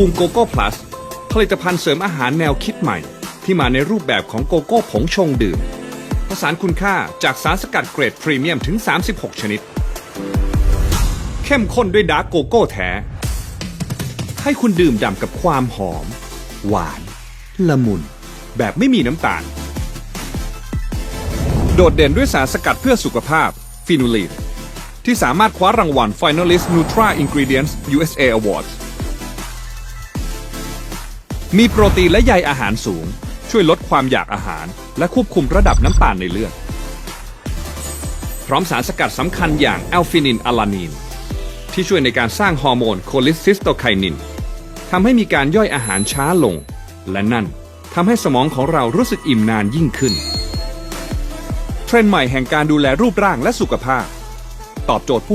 บูมโกโก้พลัสผลิตภัณฑ์เสริมอาหารแนวคิดใหม่ ที่มาในรูปแบบของโกโก้ผงชงดื่มผสานคุณค่าจากสารสกัดเกรดพรีเมียมถึง 36 ชนิด เข้มข้นด้วยดาร์กโกโก้แท้ ให้คุณดื่มด่ำกับความหอม หวาน ละมุน แบบไม่มีน้ำตาล โดดเด่นด้วยสารสกัดเพื่อสุขภาพฟินูลีนที่สามารถคว้ารางวัล Finalist Nutra Ingredients USA Awards มีโปรตีนและใยอาหารสูง ช่วยลดความอยากอาหาร และควบคุมระดับน้ำตาลในเลือด พร้อมสารสกัดสำคัญอย่างแอลฟินินอะลานีน ที่ช่วยในการสร้างฮอร์โมนโคลิสซิสโตไคนินทำให้มีการย่อยอาหารช้าลง และนั่นทำให้สมองของเรารู้สึกอิ่มนานยิ่งขึ้น เทรนด์ใหม่แห่งการดูแลรูปร่างและสุขภาพ ตอบโจทย์ผู้